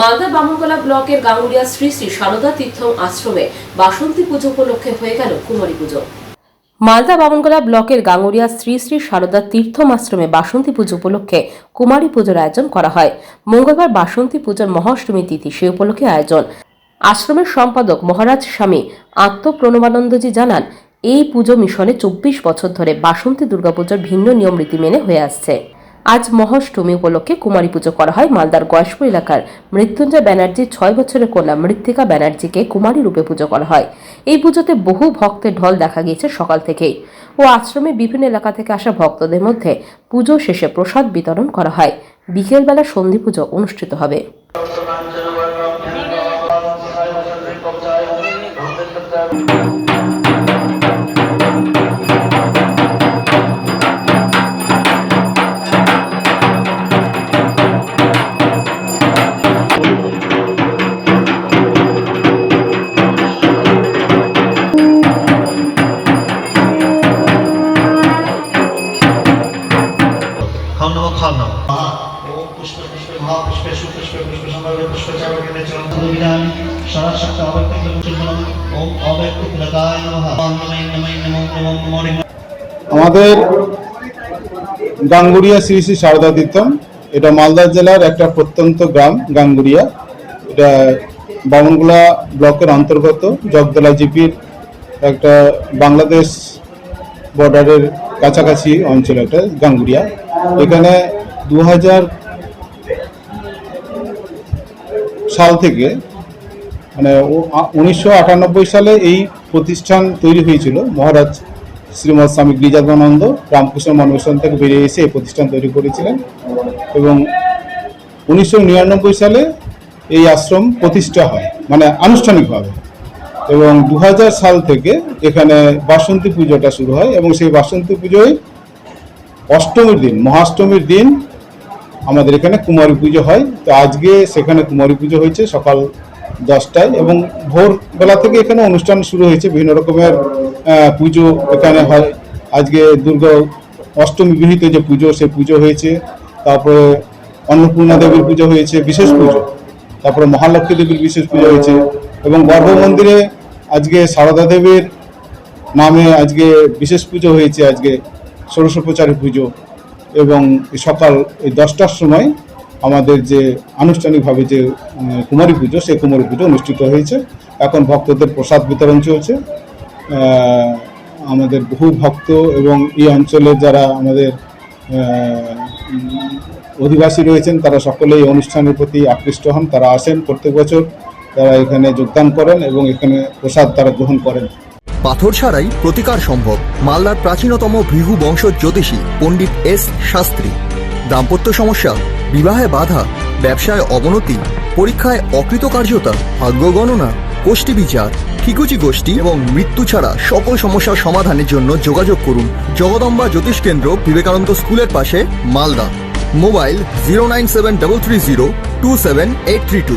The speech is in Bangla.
মালদা বামনগোলা ব্লকের গাঙ্গুরিয়া শ্রী শ্রী সারদা তীর্থম আশ্রমে বাসন্তী পুজো উপলক্ষে হয়ে গেল কুমারী পুজো। মালদা বামনগোলা ব্লকের গাঙ্গুরিয়া শ্রী শ্রী সারদা তীর্থম আশ্রমে বাসন্তী পুজো উপলক্ষে কুমারী পুজোর আয়োজন করা হয়। মঙ্গলবার বাসন্তী পুজোর মহাষ্টমী তিথি সে উপলক্ষে আয়োজন। আশ্রমের সম্পাদক মহারাজ স্বামী আত্মপ্রণবানন্দজি জানান, এই পুজো মিশনে চব্বিশ বছর ধরে বাসন্তী দুর্গাপুজোর ভিন্ন নিয়ম রীতি মেনে হয়ে আসছে। আজ মহাষ্টমী উপলক্ষে কুমারী পুজো করা হয় মালদার গয়েশপুর এলাকার মৃত্যুঞ্জয় ব্যানার্জির ছয় বছরের কন্যা মৃত্তিকা ব্যানার্জিকে কুমারী রূপে পুজো করা হয়। এই পুজোতে বহু ভক্তের ঢল দেখা গিয়েছে সকাল থেকেই ও আশ্রমে বিভিন্ন এলাকা থেকে আসা ভক্তদের মধ্যে পুজো শেষে প্রসাদ বিতরণ করা হয়। বিকেলবেলা সন্ধি পুজো অনুষ্ঠিত হবে। খাও নম পুষ্পে মহাপুষ্পে সুপুষ্পে পুষ্প পুষ্প চরণ ওম নমঃ। নমঃ নমঃ নমঃ আমাদের গাঙ্গুরিয়া শ্রী শ্রী সারদা তীর্থম। এটা মালদা জেলার একটা প্রত্যন্ত গ্রাম গাঙ্গুরিয়া। এটা বামনগোলা ব্লকের অন্তর্গত জগদলা জিপির একটা বাংলাদেশ বর্ডারের কাছাকাছি অঞ্চল একটা গাঙ্গুরিয়া। এখানে দু হাজার সাল থেকে মানে উনিশশো আটানব্বই সালে এই প্রতিষ্ঠান তৈরি হয়েছিল। মহারাজ শ্রীমৎ স্বামী গিরিজানন্দ রামকৃষ্ণ মনমিশন থেকে বেরিয়ে এসে এই প্রতিষ্ঠান তৈরি করেছিলেন এবং উনিশশো নিরানব্বই সালে এই আশ্রম প্রতিষ্ঠা হয় মানে আনুষ্ঠানিকভাবে। এবং দু হাজার সাল থেকে এখানে বাসন্তী পুজোটা শুরু হয় এবং সেই বাসন্তী পুজোয় অষ্টমীর দিন, মহাষ্টমীর দিন আমাদের এখানে কুমারী পুজো হয়। তো আজকে সেখানে কুমারী পুজো হয়েছে সকাল দশটায় এবং ভোরবেলা থেকে এখানে অনুষ্ঠান শুরু হয়েছে। বিভিন্ন রকমের পুজো এখানে হয়। আজকে দুর্গা অষ্টমী বিহিত যে পুজো, সে পুজো হয়েছে। তারপরে অন্নপূর্ণা দেবীর পুজো হয়েছে, বিশেষ পুজো। তারপরে মহালক্ষ্মী দেবীর বিশেষ পুজো হয়েছে এবং গর্ভ মন্দিরে আজকে সারদা দেবীর নামে আজকে বিশেষ পুজো হয়েছে, আজকে ষোড়শোপচারী পুজো এবং সকাল এই দশটার সময় আমাদের যে আনুষ্ঠানিকভাবে যে কুমারী পুজো, সেই কুমারী পুজো অনুষ্ঠিত হয়েছে। এখন ভক্তদের প্রসাদ বিতরণ চলছে। আমাদের বহু ভক্ত এবং এই অঞ্চলের যারা আমাদের অধিবাসী রয়েছেন, তারা সকলেই অনুষ্ঠানের প্রতি আকৃষ্ট হন। তারা আসেন প্রত্যেক বছর। তারা এখানে যোগদান করেন এবং এখানে প্রসাদ তারা গ্রহণ করেন। পাথর ছাড়াই প্রতিকার সম্ভব, মালদার প্রাচীনতম ভৃগু বংশ জ্যোতিষী পণ্ডিত এস শাস্ত্রী। দাম্পত্য সমস্যা, বিবাহে বাধা, ব্যবসায় অবনতি, পরীক্ষায় অকৃতকার্যতা, ভাগ্য গণনা গোষ্ঠী বিচার, ঠিকুচি গোষ্ঠী এবং মৃত্যু ছাড়া সকল সমস্যার সমাধানের জন্য যোগাযোগ করুন জগদম্বা জ্যোতিষ কেন্দ্র বিবেকানন্দ স্কুলের পাশে, Malda. Mobile zero nine seven double three zero two seven eight three two.